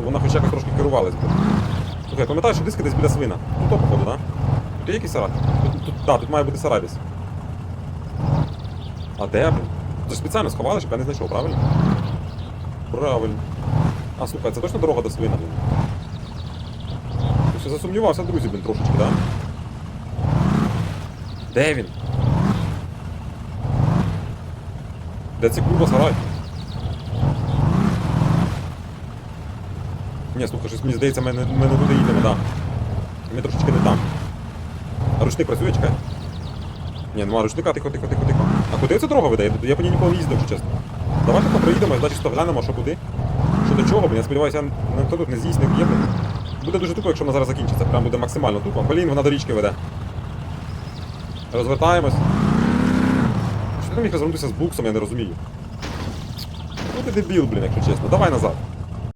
щоб вона хоч якось трошки керувалась. Слухай, пам'ятаєш, що диски десь біля свина? Ну то, походу, так? Да? Тут є якийсь сарай? Тут, тут, тут має бути сарай. А де, блін? Це ж спеціально сховали, щоб я не знайшов, правильно? Правильно. А, слухай, це точно дорога до свина, блін. Я ще засумнівався, друзі, блін, трошечки, да? Де він? Де ці курва сарай? Ні, слухай, щось мені здається, ми не, ми не туди їдемо, да. Ми трошечки не там. А ручник працює, чекай. Ні, нема ручника, тихо, тихо, тихо, тихо. А куди ця дорога веде? Я, я по ній ніколи не їздив, чесно. Давайте проїдемо, значить, що що куди. Що до чого, блін, я сподіваюся, ніхто тут не з'їсть, не вб'є. Буде дуже тупо, якщо вона зараз закінчиться. Прям буде максимально тупо. Блін, вона до річки веде. Розвертаємось. Що ти міг розвернутися з буксом, я не розумію. Ну ти дебіл, блін, якщо чесно. Давай назад.